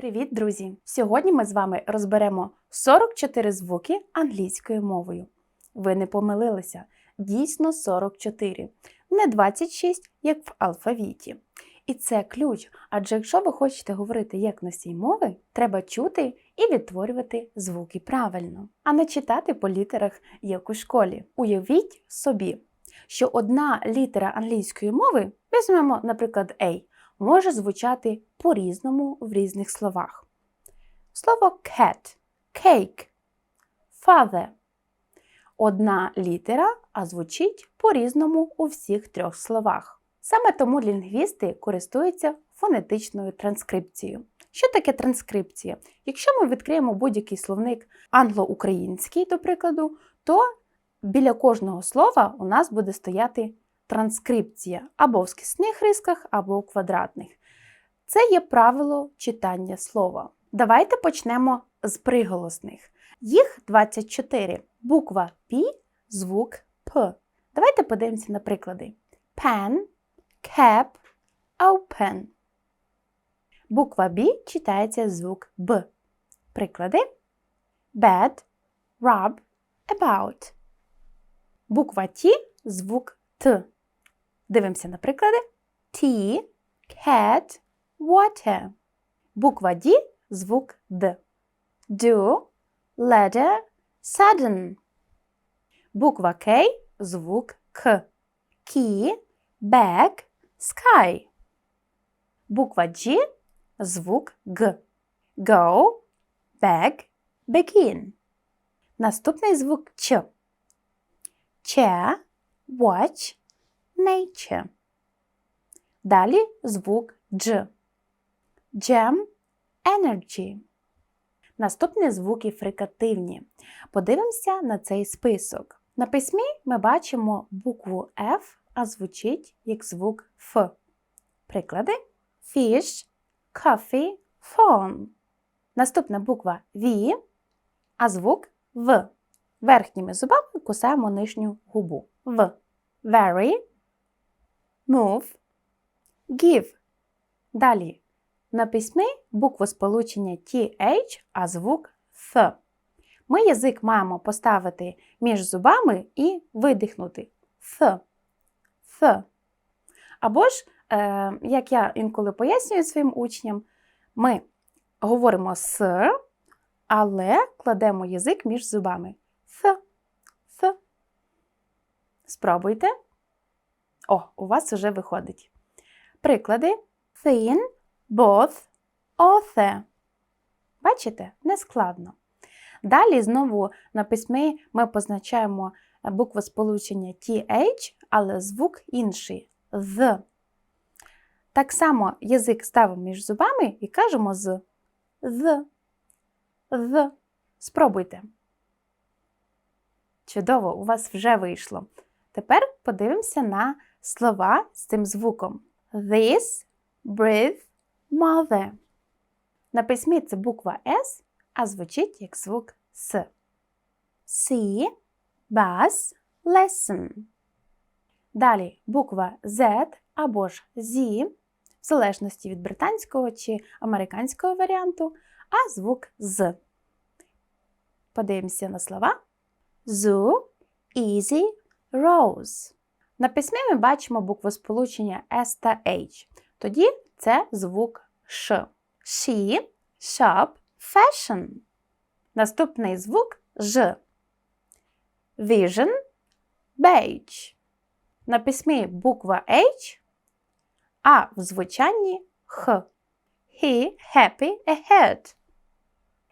Привіт, друзі! Сьогодні ми з вами розберемо 44 звуки англійською мовою. Ви не помилилися, дійсно 44, не 26, як в алфавіті. І це ключ, адже якщо ви хочете говорити як носій мови, треба чути і відтворювати звуки правильно, а не читати по літерах, як у школі. Уявіть собі, що одна літера англійської мови, візьмемо, наприклад, A, може звучати по-різному в різних словах. Слово cat, cake, father. Одна літера, а звучить по-різному у всіх трьох словах. Саме тому лінгвісти користуються фонетичною транскрипцією. Що таке транскрипція? Якщо ми відкриємо будь-який словник англо-український, до прикладу, то біля кожного слова у нас буде стояти транскрипція або в скисних рисках, або у квадратних. Це є правило читання слова. Давайте почнемо з приголосних. Їх 24. Буква P, звук П. Давайте подивимося на приклади. Pen, cap, open. Буква B читається звук Б. Приклади. Bed, rub, about. Буква T звук Т. Дивимося на приклади. Tea, cat, water. Буква D звук Д. Do, ladder, sudden. Буква К звук К. Key, bag, sky. Буква G звук Г. Go, bag, begin. Наступний звук Ч. Chair, watch, nature. Далі звук Дж. Jam, energy. Наступні звуки фрикативні. Подивимося на цей список. На письмі ми бачимо букву F, а звучить як звук Ф. Приклади: fish, coffee, phone. Наступна буква V, а звук В. Верхніми зубами кусаємо нижню губу. В. Very, move, give. Далі на письмі букву сполучення TH, а звук Th. Ми язик маємо поставити між зубами і видихнути Th. Th. Або ж, е, як я інколи пояснюю своїм учням, ми говоримо с, але кладемо язик між зубами. Th. Th. Спробуйте. О, у вас вже виходить. Приклади thin, both, author. Бачите? Нескладно. Далі знову на письмі ми позначаємо букву сполучення TH, але звук інший the. Так само язик ставимо між зубами і кажемо з the. The. Спробуйте. Чудово, у вас вже вийшло. Тепер подивимося на слова з цим звуком. This, breathe, mother. На письмі це буква S, а звучить як звук С. See, bus, lesson. Далі буква Z або ж Z, в залежності від британського чи американського варіанту, а звук з. Подивимося на слова. Zoo, easy, rose. На письмі ми бачимо букву сполучення S та H. Тоді це звук Ш. She, shop, fashion. Наступний звук Ж. Vision, beige. На письмі буква H, а в звучанні Х. He happy ahead.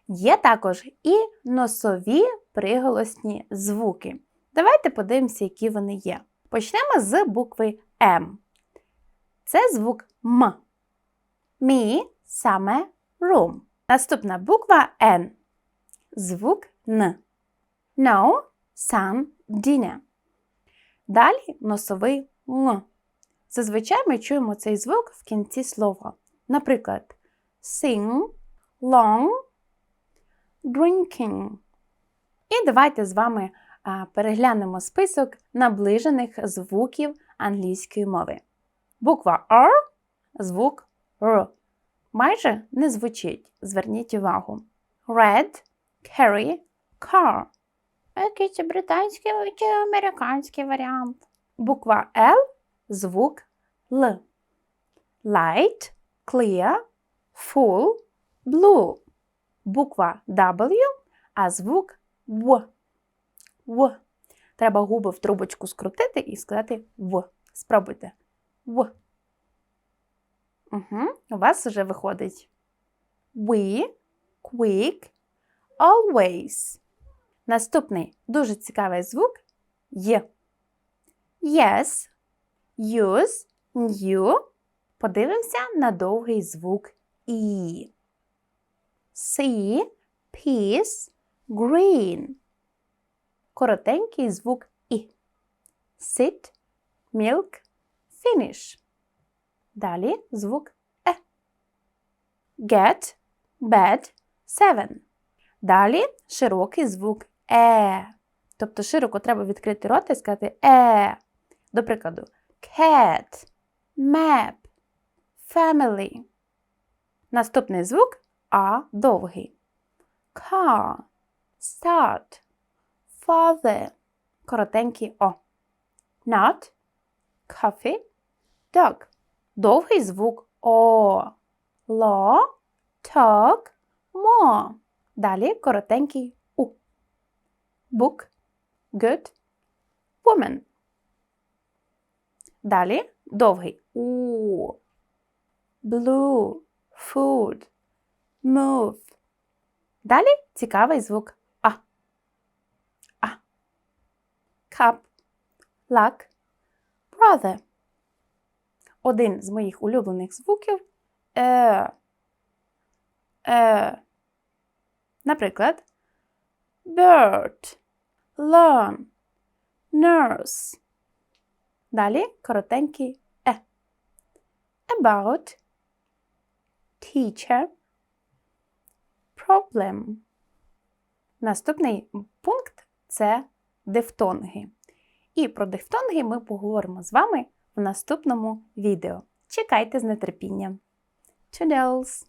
Є також і носові приголосні звуки. Давайте подивимося, які вони є. Почнемо з букви М. Це звук М. Мі саме room. Наступна буква Н. Звук Н. No, sun, dinner. Далі носовий Н. Зазвичай ми чуємо цей звук в кінці слова. Наприклад, sing, long, drinking. І давайте з вами переглянемо список наближених звуків англійської мови. Буква R звук Р. майже не звучить. Зверніть увагу. Red, carry, car. Це британський чи американський варіант? Буква L звук Л. Light, clear, full, blue. Буква W, а звук В. В. Треба губи в трубочку скрутити і сказати В. Спробуйте. В. Угу. У вас вже виходить. We, quick, always. Наступний дуже цікавий звук Є. Yes, use, new. Подивимося на довгий звук І. See, peace, green. Коротенький звук І. Sit, milk, finish. Далі звук Е. Get, bed, seven. Далі широкий звук Е. Тобто широко треба відкрити рот і сказати Е. До прикладу, cat, map, family. Наступний звук А довгий. Car, start, father. Коротенький О. Not, coffee, dog. Довгий звук О. Law, talk, more. Далі коротенький У. Book, good, woman. Далі довгий У. Blue, food, move. Далі цікавий звук А. А. Cup, luck, brother. Один з моїх улюблених звуків е. Е. Наприклад, bird, learn, nurse. Далі коротенький е. About, teacher, problem. Наступний пункт це дифтонги. І про дифтонги ми поговоримо з вами в наступному відео. Чекайте з нетерпінням. Toodles!